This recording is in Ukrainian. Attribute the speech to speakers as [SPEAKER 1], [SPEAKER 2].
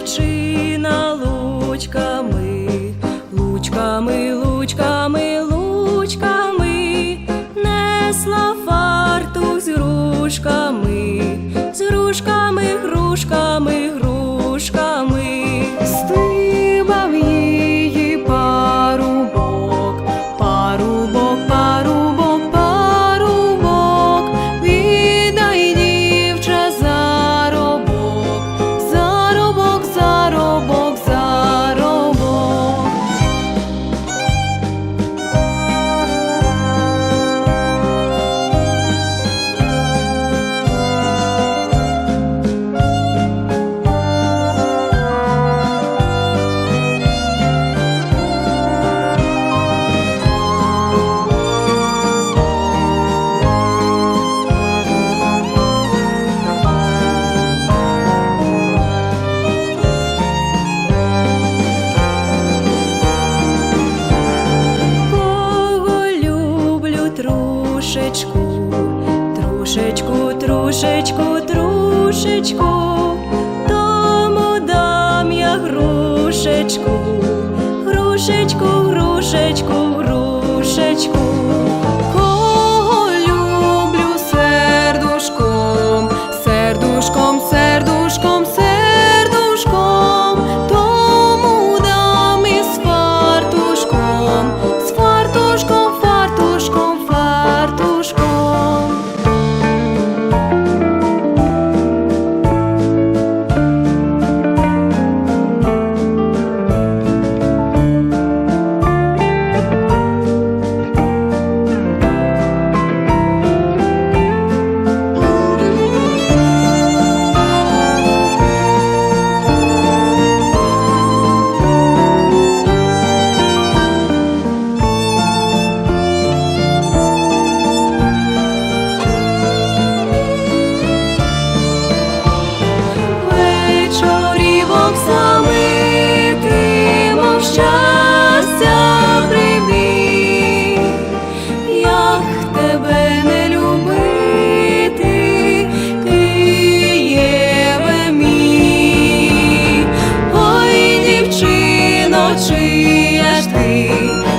[SPEAKER 1] дівчина лучками, лучками, лучками, лучками, несла фарту з грушками, з рушками, грушками. Грушечку, трушечку, тому дам я грушечку, грушечку, грушечку, грушечку. free.